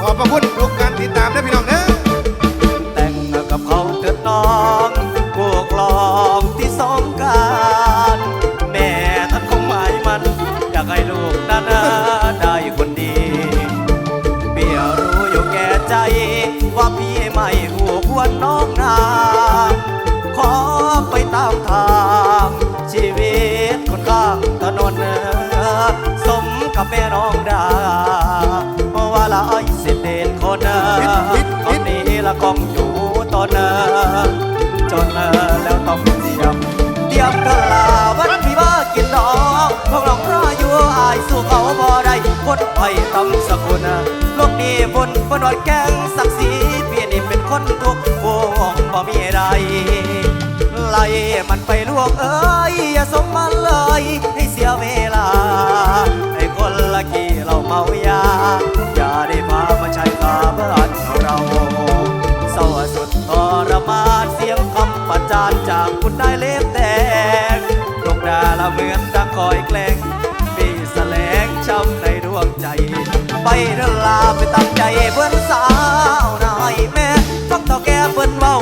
ขอบพระคุณทุกการติดตามนะพี่น้องเนอะแต่งกับเขาเถิดน้องพวกลองที่สองการแม่ท่านคงหมายมันอยากให้ลูกนานาได้คนดีเปี่ยรู้อยู่แก่ใจ ว่าพี่ไม่หัวควรน้องนางขอไปตามทางชีวิตคนข้างถนนสมกับแม่น้องดาว่าละ เนคนคนนี้ละคงอยู่ตอนจนแล้วต้องเตรียมเตรียมกะลาวันที่ว่ากินดอกพวกน้องรออยู่อายสู้เขาบ่ได้คนไผ่ต้องสกุลโลกนี้ฝนฝนอดแกงศักดิ์ศรีพี่นี่เป็นคนทุกวงบ่มีใดไล่มันไปลวกเอ้ยอย่าสมมันเลยให้เสียเวลา ให้คนละกี่เราเมายาานจากคุณนายเล็บแดงดวงดาละเหมือนดังคอยแกล้งมีแสลงช้ำในดวงใจ ไปเดินลาไปตั้งใจเพื่อนสาวนายแม่ฟังเท่าแกเพิ่นเว้า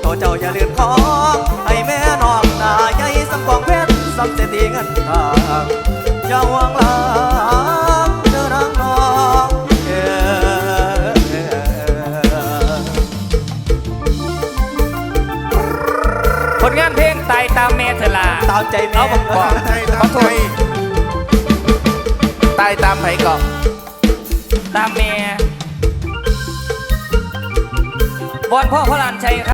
โตเจ้าอย่าเลือนของให้แม่นองตาใหญ่สังกองเพชรสังเศรษฐีเงินทางอย่าหวังลา ผลงานเพลงตายตามเมเธอลาตามใจแม่เอาผมก่อนไทยตามไทยตายตามไผก่อนตามเมบอลพ่อพระลานชัยครับ